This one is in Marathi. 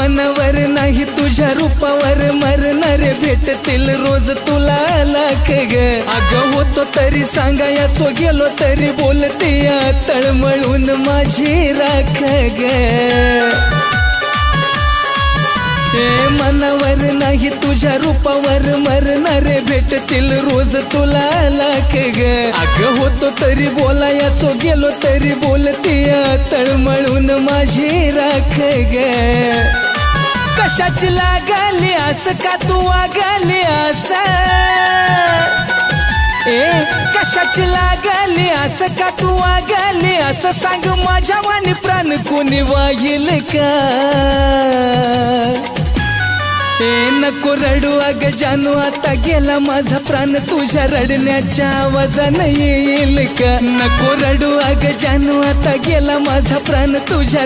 मनवर नाही तुझ्या रूपावर मरणार भेटतील रोज तुला लाख ग. अगं होतो तरी सांगायचो गेलो तरी बोलते या तळमळून माझी राख ग. हे मनावर नाही तुझ्या रूपावर मरणारे भेटतील रोज तुला लाख ग. अगं होतो तरी बोलायचो गेलो तरी बोलते तळमळून माझी राख ग. कशाची लागली असं का तू वागली अस? ए कशाची लागली असं का तू वागली असं सांग माझ्या वाणी प्राण कोणी वाईल का? ए नको रडू अग जानू आता गेला माझा प्राण तुझ्या रडण्याच्या आवाजानं येईल का? नको रडू अग जानू आता गेला माझा प्राण तुझ्या